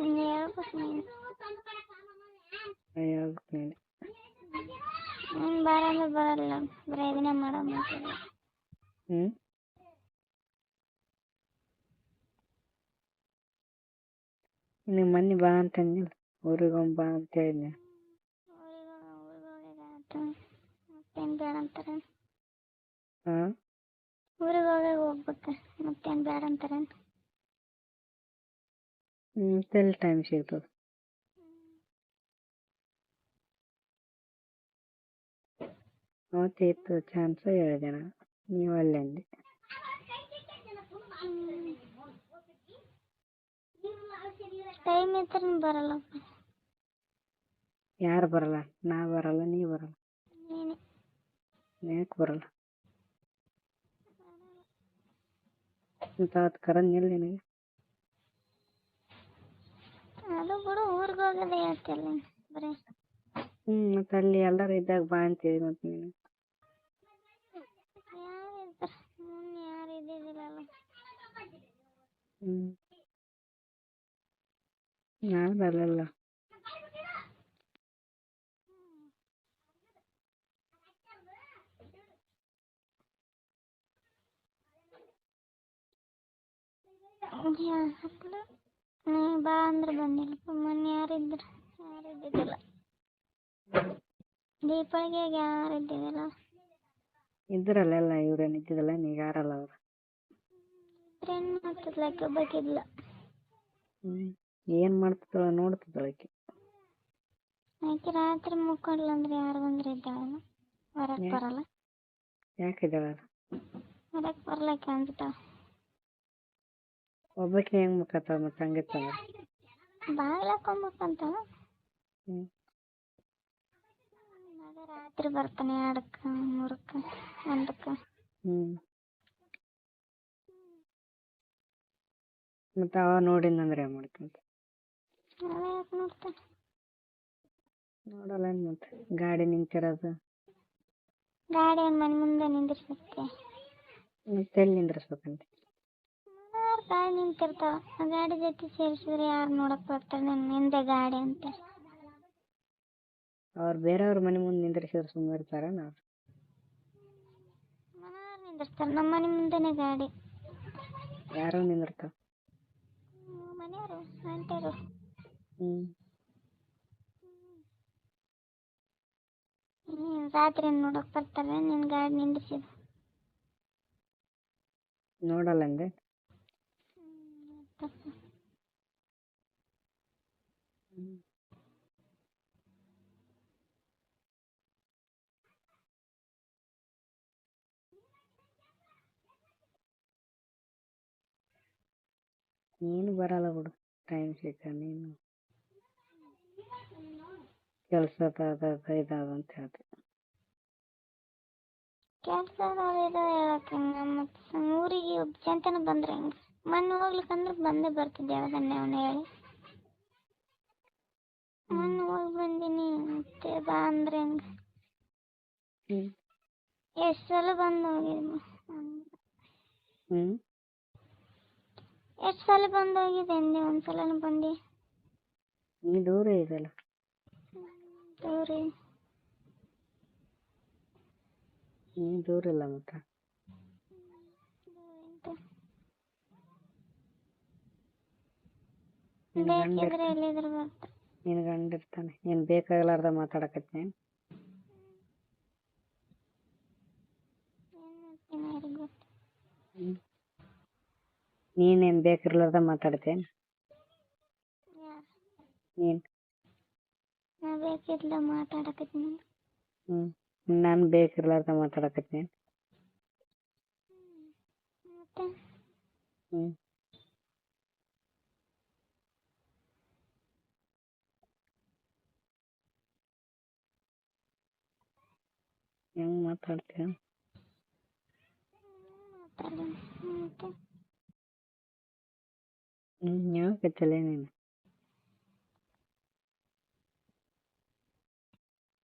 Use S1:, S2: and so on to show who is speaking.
S1: ನೀನು ಹೇಳ್ಬೇಕು ನೀನು.
S2: ಹೇಳ್ಬೇಕು
S1: ಬರಲ್ಲ ಬರೀ ಇದನ್ನೇ ಮಾಡೋ ಮಾತಾಡೋದು
S2: ಹ್ಞೂ ನಿಮ್ಮ ಮನೆ ಬಾ ಅಂತ ಅಂದಿಲ್ಲ ಬಾ ಅಂತ ಹೇಳಿದ್ನಿ.
S1: ಮತ್ತೇನು ಬೇಡ ಅಂತಾರೆ?
S2: ಹಾಂ?
S1: ಊರಿಗೆ ಹೋಗಿ ಹೋಗ್ಬೇಕು ಮತ್ತೇನು ಬೇಡ ಅಂತಾರೆ?
S2: ಎಲ್ಲಿ ಟೈಮ್ ಸಿಗ್ತದೆ ಅವತ್ತಿತ್ತು ಚಾನ್ಸ್ ಹೇಳಿದೆ ನಾನು ನೀವು ಅಲ್ಲೇ
S1: ಟೈಮ್ ಇದ್ರೆ ಬರಲ್ಲ.
S2: ಯಾರು ಬರಲ್ಲ? ನಾ ಬರಲ್ಲ ನೀ ಬರಲ್ಲ. ಯಾಕೆ ಬರಲ್ಲ? ಅಂತ ಅವತ್ತು ಕರಂದಿಲ್ಲ ನಿನಗೆ.
S1: ಅದು ಬಿಡು ಊರಿಗೆ ಹೋಗೋದೇ ಹೇಳ್ತಿಲ್ಲ ಬರೀ.
S2: ಹ್ಮ್ ಮತ್ತೆ ಅಲ್ಲಿ ಎಲ್ಲರೂ ಇದ್ದಾಗ ಬಾ ಅಂತೇಳಿ ಮತ್ತೆ ನೀನು.
S1: ಯಾರು ಇರ್ತಾರೆ? ಹ್ಮ್ ಯಾರು ಇದ್ದಿದ್ದಿಲ್ಲಲ್ಲ.
S2: ಹ್ಮ್. ನಾನು ಬರಲ್ಲ
S1: ಯಾರು ನೀ ಬಾ ಅಂದ್ರೆ ಬಂದಿಲ್ಲ. ಮೊನ್ನೆ ಯಾರು ಇದ್ರು ಯಾರು ಇದ್ದಿದ್ದಿಲ್ಲ. ದೀಪಾವಳಿಗೆ ಯಾರು ಇದ್ದಿದ್ದಿಲ್ಲ?
S2: ಇದ್ರಲ್ಲ ಎಲ್ಲ ಇವ್ರೇನು ಇದ್ದಿದ್ದಲ್ಲ ನೀ ಯಾರಲ್ಲ ಅವ್ರು?
S1: ಟ್ರೈನ್ ಮಾಡ್ತಿದ್ಲಕ್ಕೆ ಬೇಕಿದ್ಲ
S2: ಏನ್ ಏನು ಮಾಡ್ತಿದ್ದಳ ನೋಡ್ತಿದ್ದಳ ಆಕೆ.
S1: ಆಕೆ ರಾತ್ರಿ ಮುಕ್ಕೊಂಡ್ಲ ಅಂದ್ರೆ ಯಾರು ಬಂದ್ರೆ ಇದ್ದಾಳಲ್ಲ ಹೊರಗೆ ಬರಲ್ಲ.
S2: ಯಾಕಿದ್ದಾಳ ಹೊರಕ್
S1: ಹೊರಗೆ ಬರ್ಲಕ್ಕೆ ಅಂತಾಳ
S2: ಒಬ್ಬಾಕೆ ಹೆಂಗ್ ಮುಖತ್ತಾಳ ಮತ್ತ ಹಂಗಿತ್ತಂದ್ರೆ
S1: ಬಾಗಿಲು ಹಾಕೊಂಬೇಕಂತ
S2: ಹ್ಞೂ
S1: ಅದೇ ರಾತ್ರಿ ಬರ್ತಾನೆ ಎರಡಕ್ಕೆ ಮೂರಕ್ಕೆ ಒಂದಕ್ಕೆ.
S2: ಹ್ಮ್. ಮತ್ತು ಅವ ನೋಡಿನಂದ್ರೆ ಏನು ಮಾಡ್ಕೊಂತ?
S1: ಯಾಕೆ ನೋಡ್ತಾನೆ
S2: ನೋಡಲ್ಲ ಏನ್ ಮತ್ತೆ ಗಾಡಿ ನಿಂತಿರೋದು.
S1: ಗಾಡಿ ಮನೆ ಮುಂದೆ ನಿಂದಿರ್ಸುತ್ತೆ.
S2: ಮತ್ತೆ ಎಲ್ಲಿ ನಿಂದ್ರಿಸ್ಬೇಕಂತ?
S1: ಗಾಡಿ ನಿಂತಿರ್ತಾವ ಆ ಗಾಡಿ ಜೊತೆ ಸೇರಿಸಿದ್ರೆ ಯಾರು ನೋಡಕ್ ಬರ್ತಾರೆ ನನ್ನ ಹಿಂದೆ ಗಾಡಿ ಅಂತ.
S2: ಅವ್ರು ಬೇರೆಯವ್ರ ಮನೆ ಮುಂದೆ ನಿಂದ್ರಿಸಿದ್ರೆ ಸುಮ್ಮನೆ ಇರ್ತಾರ ನಾವು
S1: ಮನೆಯವ್ರು ನಿಂದಿರ್ತಾರೆ. ನಮ್ಮ ಮನೆ ಮುಂದೆನೇ ಗಾಡಿ.
S2: ಯಾರೋ ನಿಂದಿರ್ತಾವ
S1: ಹ್ಮ್, ಮನೆಯವರು
S2: ಹ್ಞೂ
S1: ನೀನ್ ರಾತ್ರಿ ನೋಡಕ್ ಬರ್ತಾರೆ ನಿನ್ ಗಾಡಿ ನಿಂದಿಸಿದ
S2: ನೋಡಲ್ಲ ಅಂದೆ? ನೀನು ಬರಲ್ಲ ಬಿಡು ಟೈಮ್ ಸಿಕ್ಕ ನೀನು ಕೆಲಸ ಅದ ಇದಾದ ಅಂತ ಹೇಳ್ದೆ
S1: ಕೆಲ್ಸ ಇದು ಹೇಳಕ್ಕೆ ಮತ್ತೆ ಊರಿಗೆ ಜಂತನ ಬಂದ್ರೆ ಹೆಂಗ ಮೊನ್ನೆ ಹೋಗ್ಲಿಕ್ಕಂದ್ರೆ ಬಂದೇ ಬರ್ತಿದ್ದೆ ಅದನ್ನೇ ಅವನು ಹೇಳಿ. ಮೊನ್ನೆ ಹೋಗಿ ಬಂದೀನಿ ಮತ್ತೆ ಬಾ ಅಂದ್ರೆ ಹೆಂಗ? ಎಷ್ಟು ಸಲ ಬಂದು ಹೋಗಿದ್ದೆ? ಎಷ್ಟು ಸಲ ಬಂದು ಹೋಗಿದೆ ಅಂದೆ ಒಂದ್ಸಲನೂ ಬಂದಿ?
S2: ನೀ ದೂರ ಇದಲ್ಲ.
S1: ದೂರ.
S2: ನೀ ದೂರ ಇಲ್ಲ ಮತ್ತೆ ನಿನ್ ಗಂಡ
S1: ಬೇಕಿದ್ರೆ ಎಲ್ಲಿದ್ರು ಬರ್ತ.
S2: ನಿನ್ ಗಂಡ ಇರ್ತಾನೆ. ನೀನ್ ಬೇಕಾಗಲಾರ್ದ ಮಾತಾಡಕತ್ತೀನಿ.
S1: ಏನ್ ಮಾಡ್ತೀನಿ ಯಾರಿಗ್ ಗೊತ್ತು.
S2: ಹ್ಞೂ ಬೇಕಿರ್ಲಾರ್ದ ಮಾತಾಡ್ತೇನೆ
S1: ಯಾರು
S2: ನೀನು.
S1: ನಾ ಬೇಕಿದ್ಲ ಮಾತಾಡಕತ್ತೀನಿ.
S2: ಹ್ಮ್. ನಾನು ಬೇಕಿರ್ಲಾರ್ದ ಮಾತಾಡಕತ್ತೀನಿ.
S1: ಮತ್ತೆ?
S2: ಹ್ಞೂ ಹೆಂಗೆ ಮಾತಾಡ್ತೀಯ
S1: ಮಾತಾಡಿ ಮತ್ತೆ
S2: ಹ್ಞೂ ಯಾವಾಗತ್ತಲ್ಲ ನೀನು